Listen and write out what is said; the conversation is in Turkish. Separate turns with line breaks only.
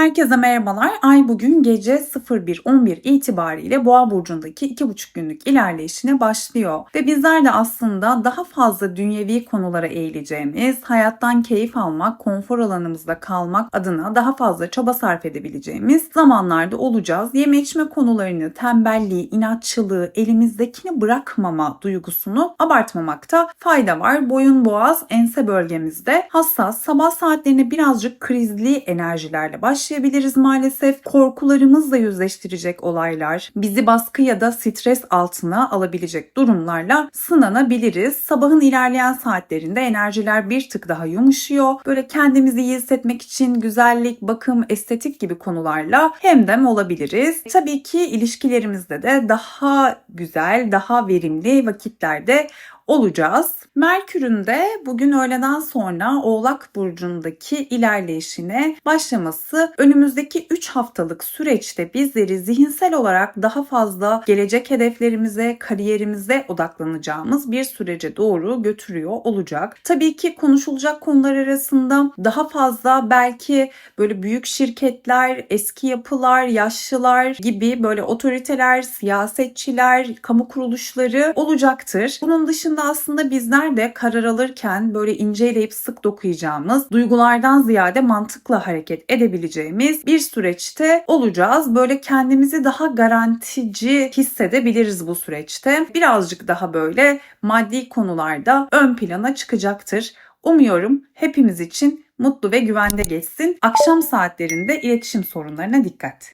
Herkese merhabalar. Ay bugün gece 01.11 itibariyle Boğa burcundaki 2,5 günlük ilerleyişine başlıyor. Ve bizler de aslında daha fazla dünyevi konulara eğileceğimiz, hayattan keyif almak, konfor alanımızda kalmak adına daha fazla çaba sarf edebileceğimiz zamanlarda olacağız. Yeme içme konularını, tembelliği, inatçılığı, elimizdekini bırakmama duygusunu abartmamakta fayda var. Boyun boğaz, ense bölgemizde hassas, sabah saatlerine birazcık krizli enerjilerle başlayabiliriz maalesef. Korkularımızla yüzleştirecek olaylar, bizi baskı ya da stres altına alabilecek durumlarla sınanabiliriz. Sabahın ilerleyen saatlerinde enerjiler bir tık daha yumuşuyor. Böyle kendimizi iyi hissetmek için güzellik, bakım, estetik gibi konularla hemdem olabiliriz. Tabii ki ilişkilerimizde de daha güzel, daha verimli vakitlerde olacağız. Merkür'ün de bugün öğleden sonra Oğlak Burcu'ndaki ilerleyişine başlaması önümüzdeki 3 haftalık süreçte bizleri zihinsel olarak daha fazla gelecek hedeflerimize, kariyerimize odaklanacağımız bir sürece doğru götürüyor olacak. Tabii ki konuşulacak konular arasında daha fazla belki böyle büyük şirketler, eski yapılar, yaşlılar gibi böyle otoriteler, siyasetçiler, kamu kuruluşları olacaktır. Bunun dışında aslında bizler de karar alırken böyle inceleyip sık dokuyacağımız, duygulardan ziyade mantıkla hareket edebileceğimiz bir süreçte olacağız. Böyle kendimizi daha garantici hissedebiliriz bu süreçte. Birazcık daha böyle maddi konularda ön plana çıkacaktır. Umuyorum hepimiz için mutlu ve güvende geçsin. Akşam saatlerinde iletişim sorunlarına dikkat.